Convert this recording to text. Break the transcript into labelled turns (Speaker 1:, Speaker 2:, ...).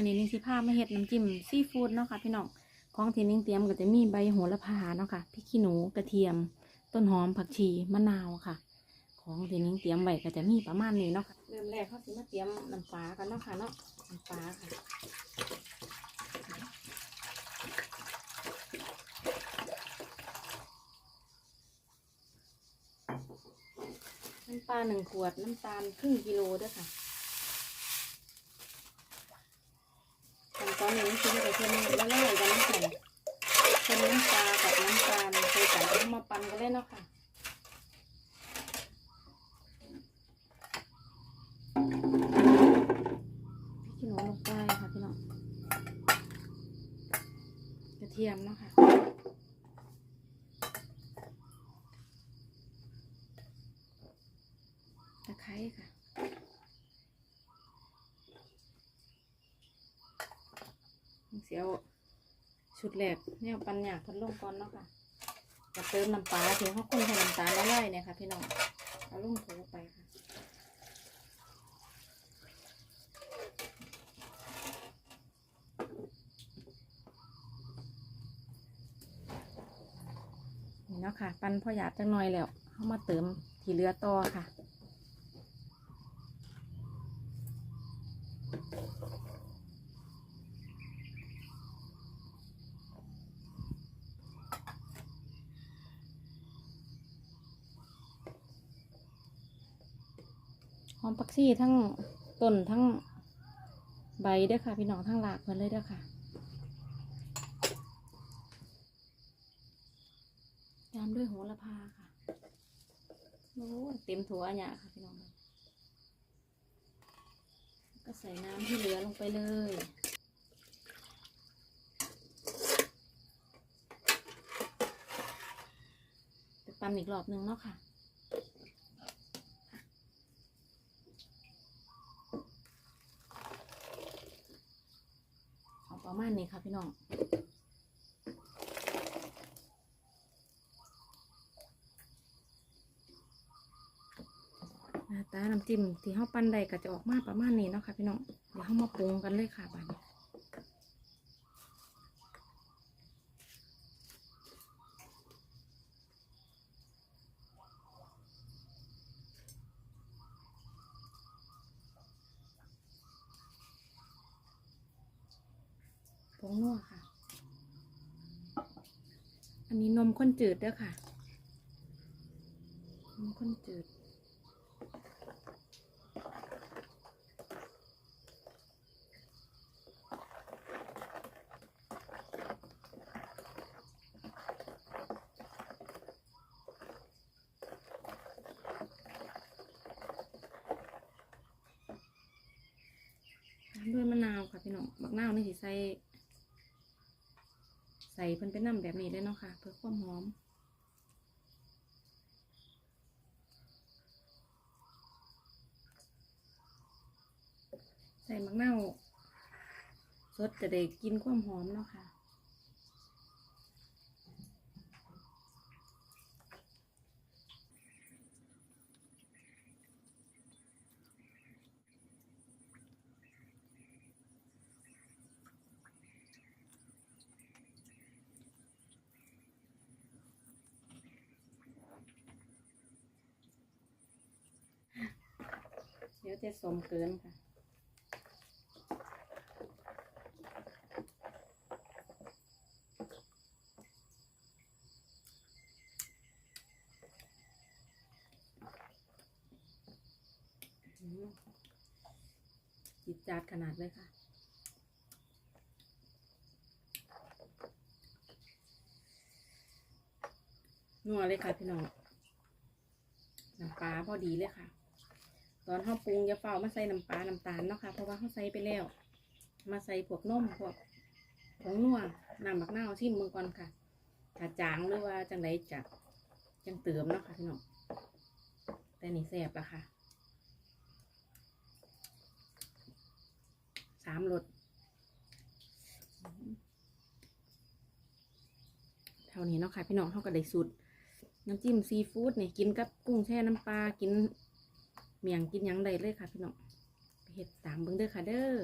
Speaker 1: มานี้นิ่งสิพามาเฮ็ดน้ำจิ้มซีฟู้ดเนาะค่ะพี่น้องของที่นิ่งเตรียมก็จะมีใบโหระพาเนาะค่ะพริกขี้หนูกระเทียม ต้นหอมผักชีมะนาวค่ะ ของที่นิ่งเตรียมไว้ก็จะมีประมาณนี้เนาะค่ะเริ่มแรกเขาสิมาเตรียมน้ำปลากันเนาะค่ะเนาะน้ำปลาค่ะน้ำปลาหนึ่งขวดน้ำตาลครึ่งกิโลด้วยค่ะ ขั้นตอนนี้คือจะเพิ่มละลายกันน้ำแข็งเพิ่มน้ำปลากับน้ำตาลใส่กันแล้วมาปั่นกันเลยเนาะค่ะพี่หนูลงไปค่ะพี่น้องกระเทียมเนาะค่ะตะไคร้ค่ะ สียวชุดแรกแนวปัญญาพัดลงก่อนเนาะค่ะจะเติมน้ำปลาถึงเขาคนใส่น้ำตาลละลายเนี่ยค่ะพี่น้องเอาลงถูไปค่ะนี่เนาะค่ะ ปั้นพอหยาดจังหน่อยแล้วเข้ามาเติมที่เหลือต่อค่ะ หอมปักซี่ทั้งต้นทั้งใบเด้วยค่ะ พี่น้องทั้งหลากเพิ่นเลยเด้อค่ะตามด้วยโหระพาค่ะโอ้เต็มถั่วเนี่ยค่ะพี่น้องก็ใส่น้ำที่เหลือลงไปเลยไปปั่นอีกรอบหนึ่งเนาะค่ะ เอา ประมาณนี้ค่ะพี่น้องหน้าตาน้ำจิ้มที่เ้าปั้นใดก็จะออกมาประมาณนี้เนาะค่ะพี่น้อง เดี๋ยวเขามาปรุงกันเลยค่ะบัดนี้ ผงนัวค่ะ อันนี้นมข้นจืดเด้อค่ะ นมข้นจืด ด้วยมะนาวค่ะพี่น้องบักนาวนี่สิ ส่ใส่เพิ่นเป็นน้ำแบบนี้เลยเนาะค่ะ เพื่อความหอม ใส่มะนาวสดจะได้กินความหอมเนาะค่ะ ดี๋ยวจะสมเกินค่ะ จิตจาดขนาดเลยค่ะนัวเลยค่ะพี่น้องน้ำปลาพอดีเลยค่ะ ตอนข้าวปรุงอย่าเฝ้ามาใส่น้ำปลา น้ำตาลเนาะค่ะเพราะว่าเขาใส่ไปแล้ว มาใส่พวกนมพวกผงนัวน้ำบักนาวชิมมือก่อนค่ะถ้าจางหรือว่าจังไดจะจังเติมเนาะค่ะพี่น้องแต่นี่แซ่บละค่ะสามรสเท่านี้เนาะค่ะพี่น้องเขาก็ได้สูตรน้ำจิ้มซีฟู้ดเนี่ยกินกับกุ้งแช่น้ำปลากิน เมียงกินยังใดเลยค่ะพี่น้องไปเห็ดตามเบิ้งเด้อค่ะเด้อ